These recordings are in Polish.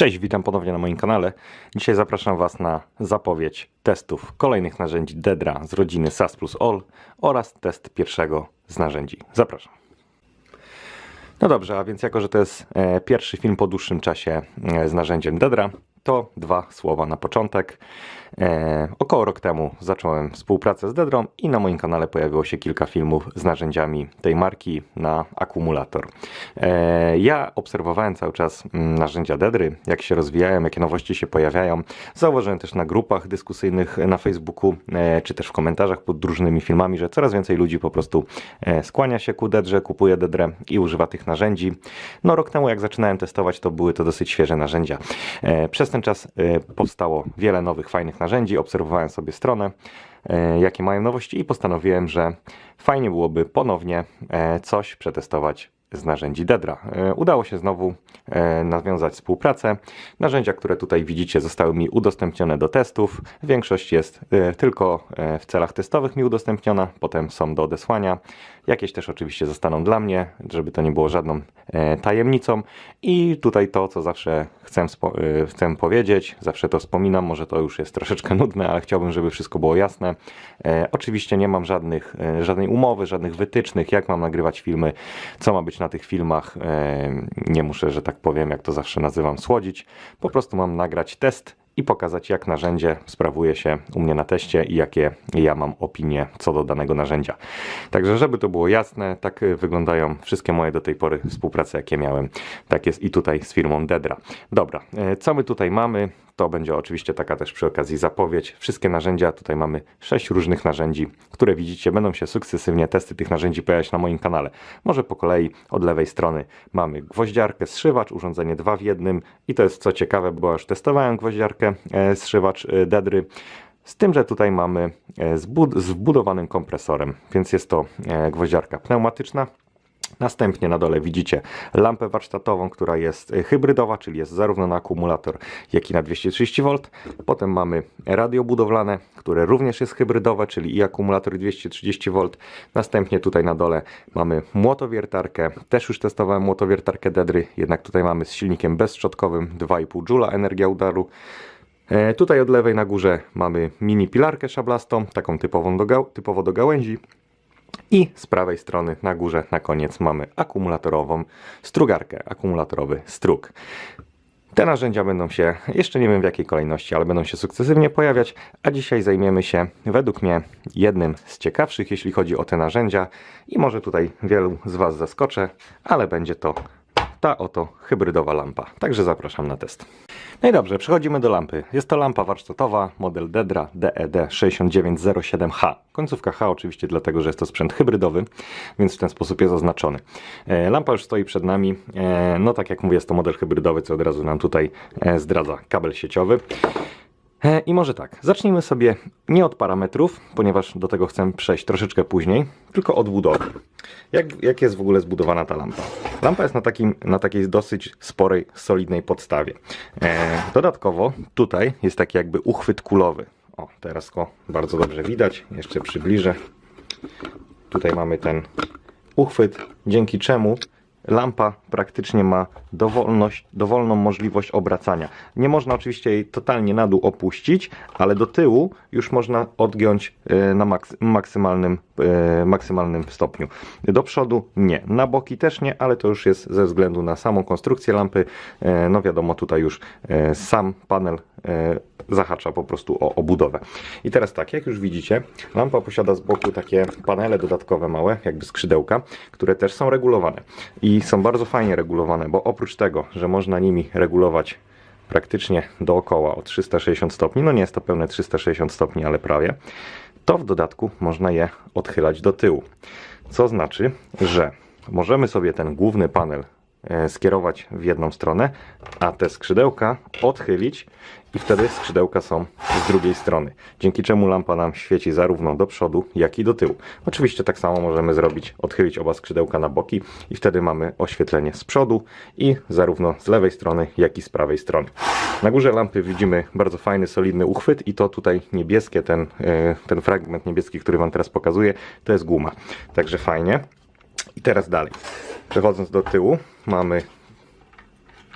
Cześć, witam ponownie na moim kanale. Dzisiaj zapraszam Was na zapowiedź testów kolejnych narzędzi Dedra z rodziny SAS plus All oraz test pierwszego z narzędzi. Zapraszam. No dobrze, a więc jako, że to jest e, pierwszy film po dłuższym czasie e, z narzędziem Dedra, to dwa słowa na początek. E, około rok temu zacząłem współpracę z Dedrą i na moim kanale pojawiło się kilka filmów z narzędziami tej marki na akumulator. E, ja obserwowałem cały czas mm, narzędzia Dedry, jak się rozwijają, jakie nowości się pojawiają. Zauważyłem też na grupach dyskusyjnych na Facebooku, e, czy też w komentarzach pod różnymi filmami, że coraz więcej ludzi po prostu e, skłania się ku Dedrze, kupuje Dedrę i używa tych narzędzi. No rok temu jak zaczynałem testować, to były to dosyć świeże narzędzia. E, Przez ten czas e, powstało wiele nowych, fajnych narzędzi. Obserwowałem sobie stronę, e, jakie mają nowości i postanowiłem, że fajnie byłoby ponownie e, coś przetestować z narzędzi Dedra. E, Udało się znowu e, nawiązać współpracę. Narzędzia, które tutaj widzicie, zostały mi udostępnione do testów. Większość jest e, tylko w celach testowych mi udostępniona, potem są do odesłania. Jakieś też oczywiście zostaną dla mnie, żeby to nie było żadną tajemnicą. I tutaj to, co zawsze chcę, chcę powiedzieć, zawsze to wspominam, może to już jest troszeczkę nudne, ale chciałbym, żeby wszystko było jasne. Oczywiście nie mam żadnych, żadnej umowy, żadnych wytycznych, jak mam nagrywać filmy, co ma być na tych filmach. E, nie muszę, że tak powiem, jak to zawsze nazywam, słodzić. Po prostu mam nagrać test i pokazać, jak narzędzie sprawuje się u mnie na teście i jakie ja mam opinie co do danego narzędzia. Także, żeby to było jasne, tak wyglądają wszystkie moje do tej pory współprace, jakie miałem. Tak jest i tutaj z firmą Dedra. Dobra, e, co my tutaj mamy? To będzie oczywiście taka też przy okazji zapowiedź. Wszystkie narzędzia, tutaj mamy sześć różnych narzędzi, które widzicie, będą się sukcesywnie testy tych narzędzi pojawiać na moim kanale. Może po kolei od lewej strony mamy gwoździarkę, zszywacz, urządzenie dwa w jednym i to jest co ciekawe, bo już testowałem gwoździarkę, e, zszywacz e, Dedry. Z tym, że tutaj mamy e, z, bud- z wbudowanym kompresorem, więc jest to e, gwoździarka pneumatyczna. Następnie na dole widzicie lampę warsztatową, która jest e, hybrydowa, czyli jest zarówno na akumulator, jak i na 230V. Potem mamy radio budowlane, które również jest hybrydowe, czyli i akumulator i 230V. Następnie tutaj na dole mamy młotowiertarkę. Też już testowałem młotowiertarkę Dedry, jednak tutaj mamy z silnikiem bezszczotkowym 2,5 Joule energia udaru. E, Tutaj od lewej na górze mamy mini pilarkę szablastą, taką typową do typowo do gałęzi. I z prawej strony na górze na koniec mamy akumulatorową strugarkę, akumulatorowy struk. Te narzędzia będą się, jeszcze nie wiem w jakiej kolejności, ale będą się sukcesywnie pojawiać, a dzisiaj zajmiemy się według mnie jednym z ciekawszych, jeśli chodzi o te narzędzia i może tutaj wielu z Was zaskoczę, ale będzie to ta oto hybrydowa lampa. Także zapraszam na test. No i dobrze, przechodzimy do lampy. Jest to lampa warsztatowa, model Dedra E DED 6907H. Końcówka H oczywiście dlatego, że jest to sprzęt hybrydowy, więc w ten sposób jest oznaczony. E, Lampa już stoi przed nami. E, No tak jak mówię, jest to model hybrydowy, co od razu nam tutaj zdradza kabel sieciowy. I może tak, zacznijmy sobie nie od parametrów, ponieważ do tego chcę przejść troszeczkę później, tylko od budowy. Jak, jak jest w ogóle zbudowana ta lampa? Lampa jest na, takim, na takiej dosyć sporej, solidnej podstawie. E, dodatkowo tutaj jest taki jakby uchwyt kulowy. O, teraz go bardzo dobrze widać, jeszcze przybliżę. Tutaj mamy ten uchwyt, dzięki czemu lampa praktycznie ma dowolność, dowolną możliwość obracania. Nie można oczywiście jej totalnie na dół opuścić, ale do tyłu już można odgiąć e, na maks maksymalnym, e, maksymalnym stopniu. Do przodu nie, na boki też nie, ale to już jest ze względu na samą konstrukcję lampy. E, No wiadomo, tutaj już sam panel zahacza po prostu o obudowę. I teraz tak, jak już widzicie, lampa posiada z boku takie panele dodatkowe małe, jakby skrzydełka, które też są regulowane. I są bardzo fajnie regulowane, bo oprócz tego, że można nimi regulować praktycznie dookoła o 360 stopni, no nie jest to pełne 360 stopni, ale prawie, to w dodatku można je odchylać do tyłu. Co znaczy, że możemy sobie ten główny panel skierować w jedną stronę, a te skrzydełka odchylić i wtedy skrzydełka są z drugiej strony. Dzięki czemu lampa nam świeci zarówno do przodu, jak i do tyłu. Oczywiście tak samo możemy zrobić, odchylić oba skrzydełka na boki i wtedy mamy oświetlenie z przodu i zarówno z lewej strony, jak i z prawej strony. Na górze lampy widzimy bardzo fajny, solidny uchwyt i to tutaj niebieskie, ten, e, ten fragment niebieski, który Wam teraz pokazuję, to jest guma. Także fajnie. I teraz dalej. Przechodząc do tyłu, mamy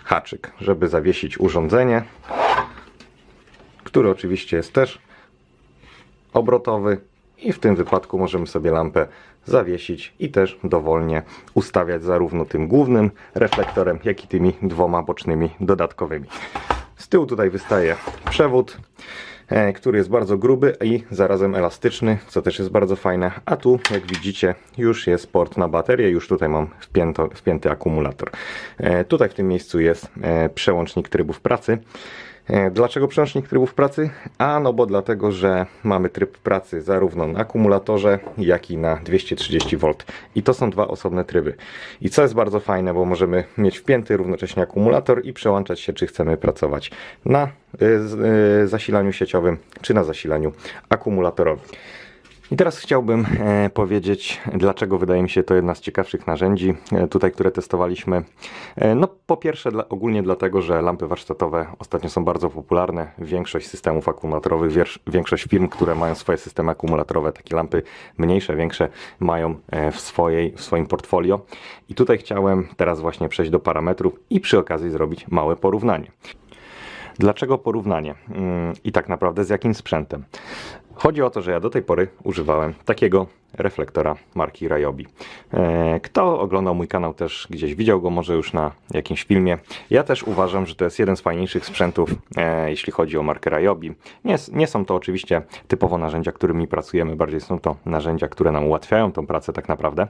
haczyk, żeby zawiesić urządzenie, który oczywiście jest też obrotowy i w tym wypadku możemy sobie lampę zawiesić i też dowolnie ustawiać zarówno tym głównym reflektorem, jak i tymi dwoma bocznymi dodatkowymi. Z tyłu tutaj wystaje przewód, który jest bardzo gruby i zarazem elastyczny, co też jest bardzo fajne. A tu, jak widzicie, już jest port na baterię, już tutaj mam wpięto, wpięty akumulator. E, Tutaj w tym miejscu jest e, przełącznik trybów pracy. E, Dlaczego przełącznik trybów pracy? A no bo dlatego, że mamy tryb pracy zarówno na akumulatorze, jak i na 230V. I to są dwa osobne tryby. I co jest bardzo fajne, bo możemy mieć wpięty równocześnie akumulator i przełączać się, czy chcemy pracować na z- y, zasilaniu sieciowym, czy na zasilaniu akumulatorowym. I teraz chciałbym e, powiedzieć, dlaczego wydaje mi się to jedna z ciekawszych narzędzi e, tutaj, które testowaliśmy. E, no po pierwsze ogólnie dlatego, że lampy warsztatowe ostatnio są bardzo popularne. Większość systemów akumulatorowych, większość firm, które mają swoje systemy akumulatorowe, takie lampy mniejsze, większe mają w, swojej, w swoim portfolio. I tutaj chciałem teraz właśnie przejść do parametrów i przy okazji zrobić małe porównanie. Dlaczego porównanie? Mm, I tak naprawdę z jakim sprzętem? Chodzi o to, że ja do tej pory używałem takiego reflektora marki Ryobi. E, Kto oglądał mój kanał też gdzieś widział go może już na jakimś filmie. Ja też uważam, że to jest jeden z fajniejszych sprzętów, e, jeśli chodzi o markę Ryobi. Nie, nie są to oczywiście typowo narzędzia, którymi pracujemy, bardziej są to narzędzia, które nam ułatwiają tą pracę tak naprawdę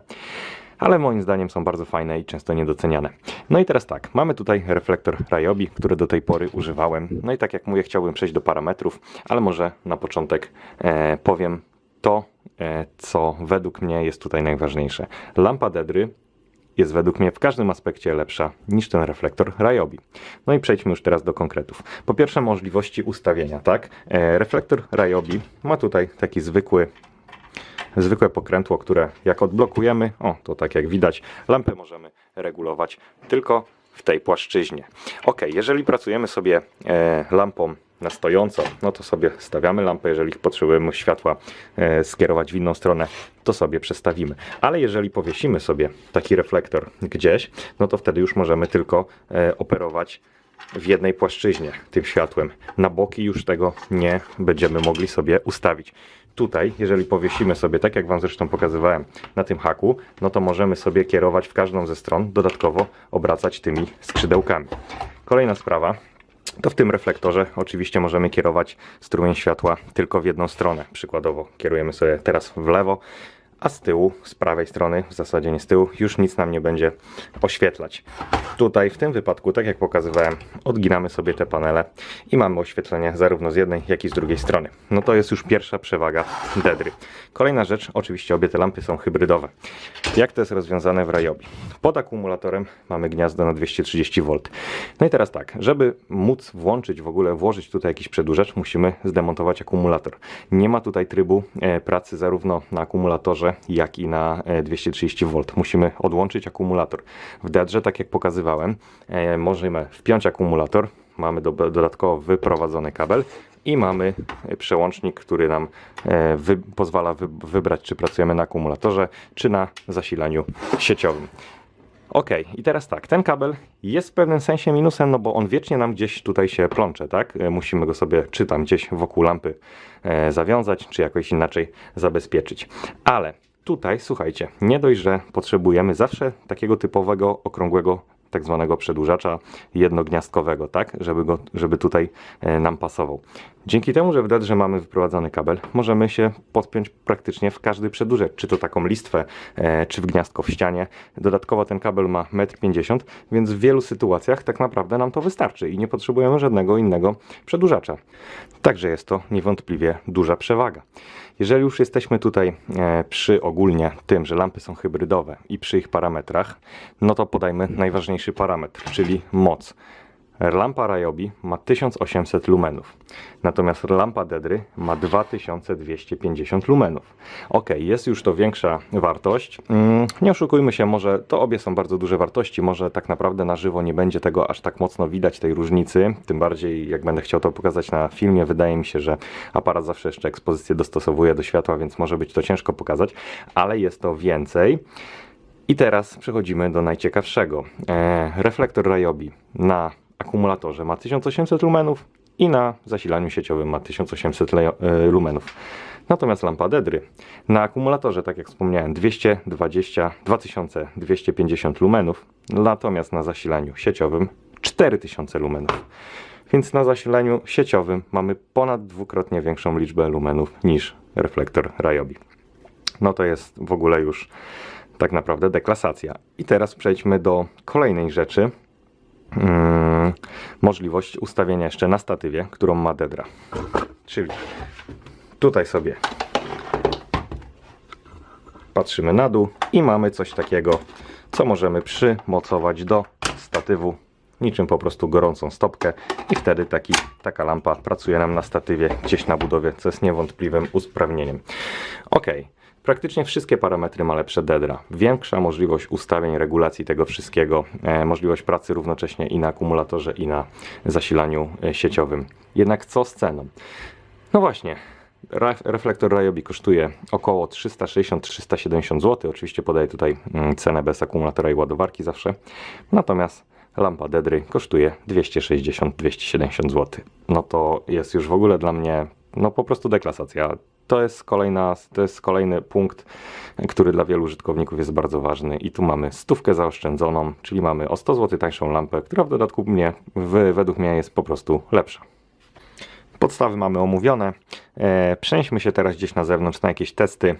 ale moim zdaniem są bardzo fajne i często niedoceniane. No i teraz tak, mamy tutaj reflektor Ryobi, który do tej pory używałem. No i tak jak mówię, chciałbym przejść do parametrów, ale może na początek e, powiem to, e, co według mnie jest tutaj najważniejsze. Lampa Dedry jest według mnie w każdym aspekcie lepsza niż ten reflektor Ryobi. No i przejdźmy już teraz do konkretów. Po pierwsze możliwości ustawienia, tak? E, reflektor Ryobi ma tutaj taki zwykły zwykłe pokrętło, które jak odblokujemy, o to tak jak widać, lampę możemy regulować tylko w tej płaszczyźnie. Ok, jeżeli pracujemy sobie e, lampą na stojąco, no to sobie stawiamy lampę, jeżeli potrzebujemy światła e, skierować w inną stronę, to sobie przestawimy. Ale jeżeli powiesimy sobie taki reflektor gdzieś, no to wtedy już możemy tylko e, operować w jednej płaszczyźnie tym światłem. Na boki już tego nie będziemy mogli sobie ustawić. Tutaj, jeżeli powiesimy sobie, tak jak Wam zresztą pokazywałem na tym haku, no to możemy sobie kierować w każdą ze stron, dodatkowo obracać tymi skrzydełkami. Kolejna sprawa, to w tym reflektorze oczywiście możemy kierować strumień światła tylko w jedną stronę. Przykładowo kierujemy sobie teraz w lewo, a z tyłu, z prawej strony, w zasadzie nie z tyłu, już nic nam nie będzie oświetlać. Tutaj w tym wypadku, tak jak pokazywałem, odginamy sobie te panele i mamy oświetlenie zarówno z jednej, jak i z drugiej strony. No to jest już pierwsza przewaga Dedry. Kolejna rzecz, oczywiście obie te lampy są hybrydowe. Jak to jest rozwiązane w Ryobi? Pod akumulatorem mamy gniazdo na 230V. No i teraz tak, żeby móc włączyć w ogóle, włożyć tutaj jakiś przedłużacz, musimy zdemontować akumulator. Nie ma tutaj trybu e, pracy zarówno na akumulatorze, jak i na e, 230V. Musimy odłączyć akumulator. W Dedrze, tak jak pokazywałem, e, możemy wpiąć akumulator, mamy do, dodatkowo wyprowadzony kabel i mamy e, przełącznik, który nam e, wy, pozwala wy, wybrać, czy pracujemy na akumulatorze, czy na zasilaniu sieciowym. Ok, i teraz tak, ten kabel jest w pewnym sensie minusem, no bo on wiecznie nam gdzieś tutaj się plącze, tak? E, Musimy go sobie, czy tam gdzieś wokół lampy e, zawiązać, czy jakoś inaczej zabezpieczyć. Ale tutaj, słuchajcie, nie dość, że potrzebujemy zawsze takiego typowego, okrągłego tak zwanego przedłużacza jednogniazdkowego, tak, żeby, go, żeby tutaj e, nam pasował. Dzięki temu, że w Dedrze mamy wyprowadzony kabel, możemy się podpiąć praktycznie w każdy przedłużacz, czy to taką listwę, e, czy w gniazdko w ścianie. Dodatkowo ten kabel ma 1,50 m, więc w wielu sytuacjach tak naprawdę nam to wystarczy i nie potrzebujemy żadnego innego przedłużacza. Także jest to niewątpliwie duża przewaga. Jeżeli już jesteśmy tutaj e, przy ogólnie tym, że lampy są hybrydowe i przy ich parametrach, no to podajmy najważniejszy parametr, czyli moc. Lampa Ryobi ma 1800 lumenów, natomiast lampa Dedry ma 2250 lumenów. Ok, jest już to większa wartość. Mm, Nie oszukujmy się, może to obie są bardzo duże wartości, może tak naprawdę na żywo nie będzie tego aż tak mocno widać, tej różnicy. Tym bardziej, jak będę chciał to pokazać na filmie, wydaje mi się, że aparat zawsze jeszcze ekspozycję dostosowuje do światła, więc może być to ciężko pokazać, ale jest to więcej. I teraz przechodzimy do najciekawszego. E, reflektor Ryobi na akumulatorze ma 1800 lumenów i na zasilaniu sieciowym ma 1800 lejo- e, lumenów. Natomiast lampa Dedry na akumulatorze, tak jak wspomniałem, 220, 2250 lumenów, natomiast na zasilaniu sieciowym 4000 lumenów. Więc na zasilaniu sieciowym mamy ponad dwukrotnie większą liczbę lumenów niż reflektor Ryobi. No to jest w ogóle już tak naprawdę deklasacja. I teraz przejdźmy do kolejnej rzeczy. Mm, możliwość ustawienia jeszcze na statywie, którą ma Dedra. Czyli tutaj sobie patrzymy na dół i mamy coś takiego, co możemy przymocować do statywu niczym po prostu gorącą stopkę i wtedy taki, taka lampa pracuje nam na statywie gdzieś na budowie, co jest niewątpliwym usprawnieniem. Ok, praktycznie wszystkie parametry ma lepsze Dedra. Większa możliwość ustawień, regulacji tego wszystkiego, e, możliwość pracy równocześnie i na akumulatorze i na zasilaniu e, sieciowym. Jednak co z ceną? No właśnie, Ref- reflektor Ryobi kosztuje około 360-370 zł. Oczywiście podaję tutaj mm, cenę bez akumulatora i ładowarki zawsze. Natomiast lampa Dedry kosztuje 260-270 zł. No to jest już w ogóle dla mnie no po prostu deklasacja. To jest, kolejna, to jest kolejny punkt, który dla wielu użytkowników jest bardzo ważny. I tu mamy stówkę zaoszczędzoną, czyli mamy o 100 zł tańszą lampę, która w dodatku mnie, w, według mnie jest po prostu lepsza. Podstawy mamy omówione. E, przenieśmy się teraz gdzieś na zewnątrz na jakieś testy,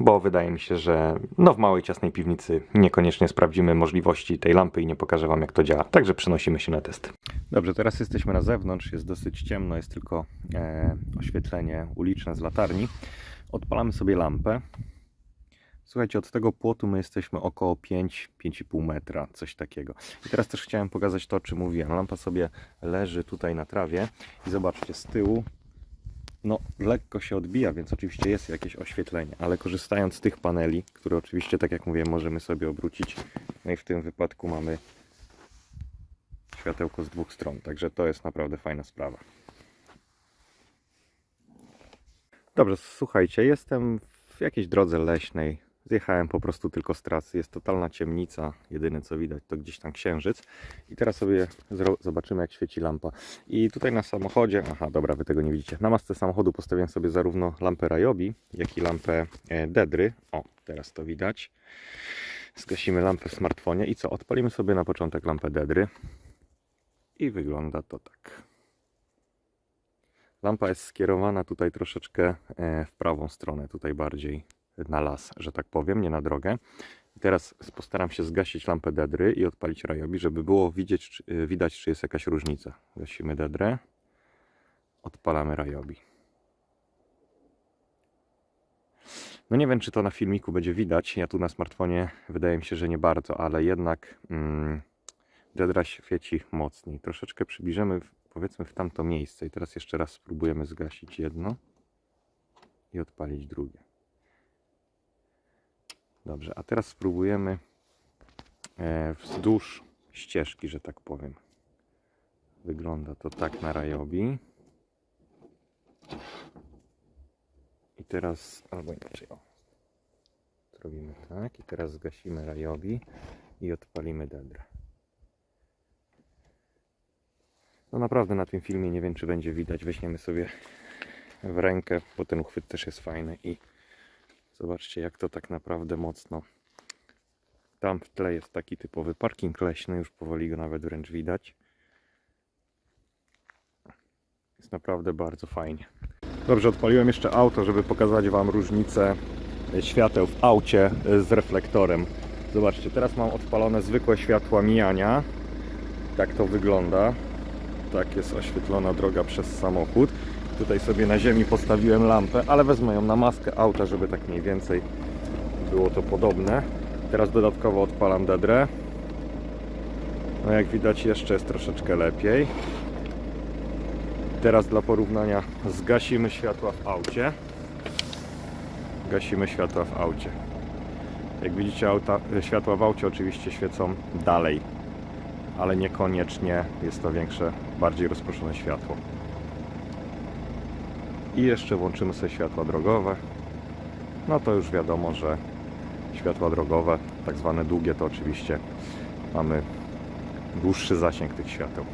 bo wydaje mi się, że no w małej ciasnej piwnicy niekoniecznie sprawdzimy możliwości tej lampy i nie pokażę Wam jak to działa. Także przenosimy się na testy. Dobrze, teraz jesteśmy na zewnątrz, jest dosyć ciemno, jest tylko e, oświetlenie uliczne z latarni. Odpalamy sobie lampę. Słuchajcie, od tego płotu my jesteśmy około 5-5,5 metra, coś takiego. I teraz też chciałem pokazać to, o czym mówiłem. Lampa sobie leży tutaj na trawie i zobaczcie, z tyłu no lekko się odbija, więc oczywiście jest jakieś oświetlenie, ale korzystając z tych paneli, które oczywiście, tak jak mówiłem, możemy sobie obrócić, no i w tym wypadku mamy światełko z dwóch stron, także to jest naprawdę fajna sprawa. Dobrze, słuchajcie, jestem w jakiejś drodze leśnej. Zjechałem po prostu tylko z trasy. Jest totalna ciemnica. Jedyne co widać to gdzieś tam księżyc. I teraz sobie zobaczymy, jak świeci lampa. I tutaj na samochodzie, aha, dobra, wy tego nie widzicie. Na masce samochodu postawiłem sobie zarówno lampę Ryobi, jak i lampę e, Dedry. O, teraz to widać. Zgasimy lampę w smartfonie i co? Odpalimy sobie na początek lampę Dedry. I wygląda to tak. Lampa jest skierowana tutaj troszeczkę e, w prawą stronę, tutaj bardziej na las, że tak powiem, nie na drogę. I teraz postaram się zgasić lampę Dedry i odpalić Ryobi, żeby było widzieć, e, widać, czy jest jakaś różnica. Gasimy Dedrę, odpalamy Ryobi. No nie wiem, czy to na filmiku będzie widać. Ja tu na smartfonie wydaje mi się, że nie bardzo, ale jednak mm, Dedra świeci mocniej. Troszeczkę przybliżymy, powiedzmy, w tamto miejsce. I teraz jeszcze raz spróbujemy zgasić jedno i odpalić drugie. Dobrze, a teraz spróbujemy e, wzdłuż ścieżki, że tak powiem. Wygląda to tak na Ryobi. I teraz, albo inaczej, o. Zrobimy tak i teraz zgasimy Ryobi i odpalimy Dedrę. No naprawdę na tym filmie nie wiem czy będzie widać. Weźmiemy sobie w rękę, bo ten uchwyt też jest fajny i zobaczcie jak to tak naprawdę mocno. Tam w tle jest taki typowy parking leśny, już powoli go nawet wręcz widać. Jest naprawdę bardzo fajnie. Dobrze, odpaliłem jeszcze auto, żeby pokazać Wam różnicę świateł w aucie z reflektorem. Zobaczcie, teraz mam odpalone zwykłe światła mijania. Tak to wygląda. Tak jest oświetlona droga przez samochód. Tutaj sobie na ziemi postawiłem lampę, ale wezmę ją na maskę auta, żeby tak mniej więcej było to podobne. Teraz dodatkowo odpalam dedrę. No jak widać jeszcze jest troszeczkę lepiej. Teraz dla porównania zgasimy światła w aucie. Gasimy światła w aucie. Jak widzicie auta, światła w aucie oczywiście świecą dalej ale niekoniecznie jest to większe, bardziej rozproszone światło. I jeszcze włączymy sobie światła drogowe. No to już wiadomo, że światła drogowe tak zwane długie, to oczywiście mamy dłuższy zasięg tych świateł.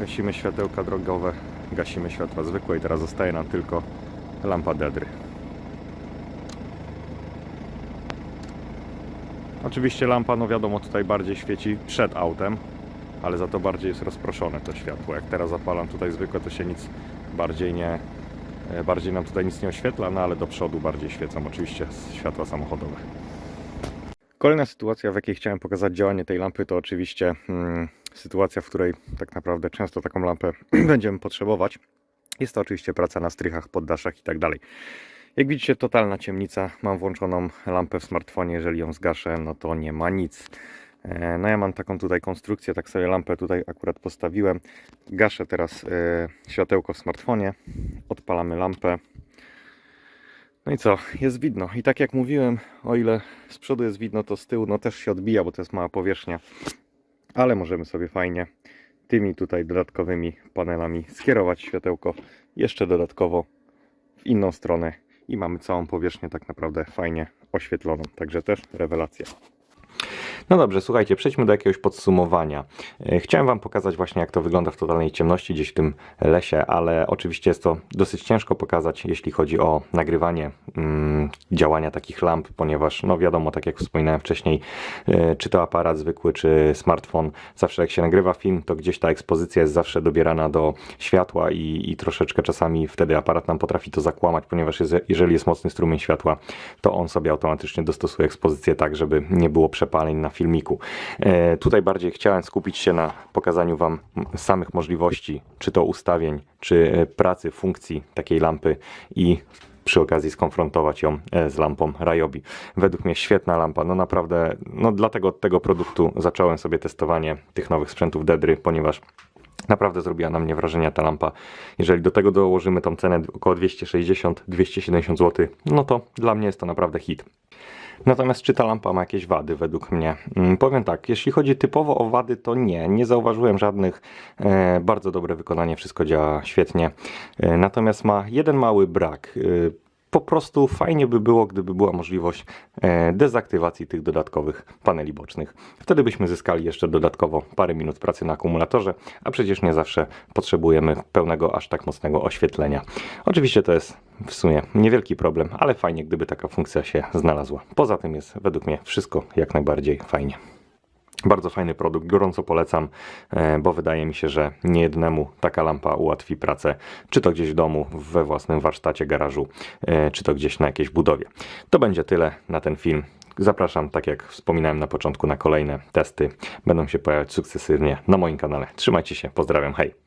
Gasimy światełka drogowe, gasimy światła zwykłe i teraz zostaje nam tylko lampa dedry. Oczywiście lampa, no wiadomo, tutaj bardziej świeci przed autem, ale za to bardziej jest rozproszone to światło. Jak teraz zapalam tutaj zwykłe, to się nic bardziej nie, e, bardziej nam tutaj nic nie oświetla, no ale do przodu bardziej świecą oczywiście światła samochodowe. Kolejna sytuacja, w jakiej chciałem pokazać działanie tej lampy, to oczywiście mm, sytuacja, w której tak naprawdę często taką lampę będziemy potrzebować. Jest to oczywiście praca na strychach, poddaszach i tak dalej. Jak widzicie, totalna ciemnica. Mam włączoną lampę w smartfonie. Jeżeli ją zgaszę, no to nie ma nic. E, No ja mam taką tutaj konstrukcję, tak sobie lampę tutaj akurat postawiłem. Gaszę teraz e, światełko w smartfonie. Odpalamy lampę. No i co? Jest widno. I tak jak mówiłem, o ile z przodu jest widno, to z tyłu no też się odbija, bo to jest mała powierzchnia. Ale możemy sobie fajnie tymi tutaj dodatkowymi panelami skierować światełko jeszcze dodatkowo w inną stronę i mamy całą powierzchnię tak naprawdę fajnie oświetloną. Także też rewelacja. No dobrze, słuchajcie, przejdźmy do jakiegoś podsumowania. E, Chciałem Wam pokazać właśnie, jak to wygląda w totalnej ciemności gdzieś w tym lesie, ale oczywiście jest to dosyć ciężko pokazać, jeśli chodzi o nagrywanie mm, działania takich lamp, ponieważ, no wiadomo, tak jak wspominałem wcześniej, e, czy to aparat zwykły, czy smartfon, zawsze jak się nagrywa film, to gdzieś ta ekspozycja jest zawsze dobierana do światła i, i troszeczkę czasami wtedy aparat nam potrafi to zakłamać, ponieważ jest, jeżeli jest mocny strumień światła, to on sobie automatycznie dostosuje ekspozycję tak, żeby nie było przepaleń na filmiku. E, tutaj bardziej chciałem skupić się na pokazaniu Wam samych możliwości, czy to ustawień, czy e, pracy funkcji takiej lampy i przy okazji skonfrontować ją e, z lampą Ryobi. Według mnie świetna lampa, no naprawdę, no dlatego od tego produktu zacząłem sobie testowanie tych nowych sprzętów Dedry, ponieważ Naprawdę zrobiła na mnie wrażenie ta lampa. Jeżeli do tego dołożymy tą cenę około 260-270 zł, no to dla mnie jest to naprawdę hit. Natomiast czy ta lampa ma jakieś wady według mnie? Mm, Powiem tak, jeśli chodzi typowo o wady, to nie, nie zauważyłem żadnych. E, bardzo dobre wykonanie, wszystko działa świetnie. E, natomiast ma jeden mały brak. Po prostu fajnie by było, gdyby była możliwość e, dezaktywacji tych dodatkowych paneli bocznych. Wtedy byśmy zyskali jeszcze dodatkowo parę minut pracy na akumulatorze, a przecież nie zawsze potrzebujemy pełnego aż tak mocnego oświetlenia. Oczywiście to jest w sumie niewielki problem, ale fajnie gdyby taka funkcja się znalazła. Poza tym jest według mnie wszystko jak najbardziej fajnie. Bardzo fajny produkt, gorąco polecam, e, bo wydaje mi się, że niejednemu taka lampa ułatwi pracę, czy to gdzieś w domu, we własnym warsztacie, garażu, e, czy to gdzieś na jakiejś budowie. To będzie tyle na ten film. Zapraszam, tak jak wspominałem na początku, na kolejne testy. Będą się pojawiać sukcesywnie na moim kanale. Trzymajcie się, pozdrawiam, hej!